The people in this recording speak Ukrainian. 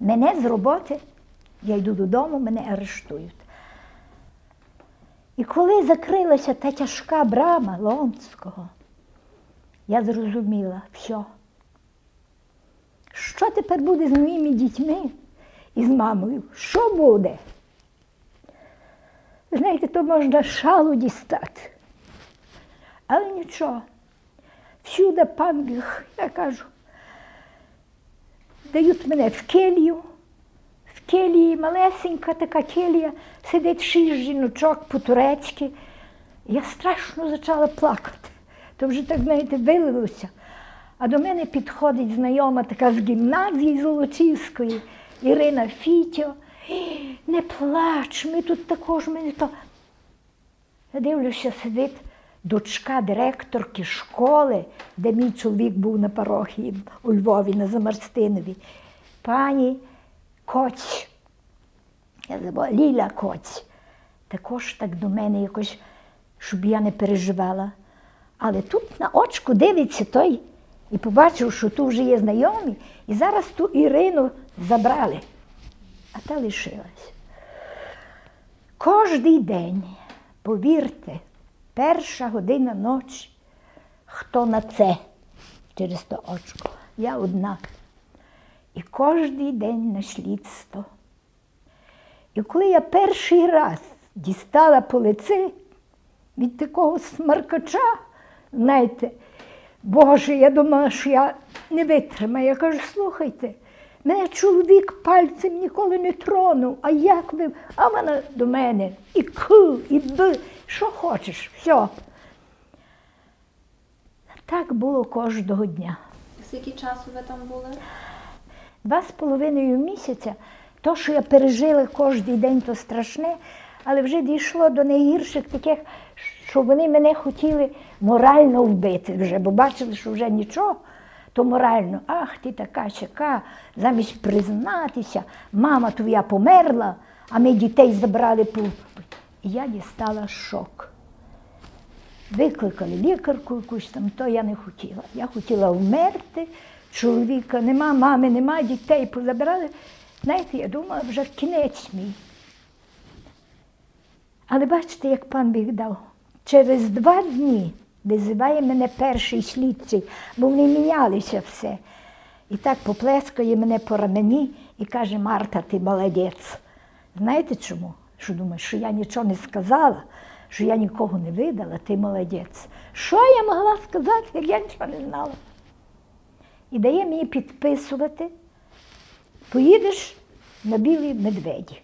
мене з роботи, я йду додому, мене арештують. І коли закрилася та тяжка брама Лонського, я зрозуміла, все. Що тепер буде з моїми дітьми і з мамою? Що буде? Знаєте, то можна шалу дістати. Але нічого. Всюди пан, я кажу, дають мене в келію. В келії малесенька така келія, сидить шість жіночок по-турецьки. Я страшно почала плакати. То вже так, знаєте, вилилося. А до мене підходить знайома така з гімназії Золочівської, Ірина Фітьо. Не плач, ми тут також ми не то. Я дивлюся, сидить дочка директорки школи, де мій чоловік був на парохії у Львові, на Замарстинові. Пані Коць, я забула, Ліля Коць. Також так до мене якось, щоб я не переживала. Але тут на очку дивиться той і побачив, що тут вже є знайомі, і зараз ту Ірину забрали, а та лишилась. Кожний день, повірте, перша година ночі, хто на це через то очко, я одна. І кожен день на слідство. І коли я перший раз дістала по лиці від такого смаркача, знаєте, Боже, я думала, що я не витримаю. Я кажу, слухайте, мене чоловік пальцем ніколи не тронув, а як ви? А вона до мене і К, і Б, що хочеш, все. Так було кожного дня. Скільки часу ви там були? Два з половиною місяця, то, що я пережила кожен день, то страшне, але вже дійшло до найгірших таких, що вони мене хотіли морально вбити вже, бо бачили, що вже нічого, то морально, ах, ти така чека, замість признатися, мама твоя померла, а ми дітей забрали. І я дістала шок. Викликали лікарку якусь там, то я не хотіла. Я хотіла вмерти, чоловіка нема, мами нема, дітей позабирали. Знаєте, я думала, вже кінець мій. Але бачите, як пан Біг дав. Через два дні визиває мене перший слідчий, бо вони мінялися все. І так поплескає мене по рамені і каже, Марта, ти молодець. Знаєте чому? Що думаєш, що я нічого не сказала, що я нікого не видала, ти молодець. Що я могла сказати, як я нічого не знала? І дає мені підписувати, поїдеш на білій медведі.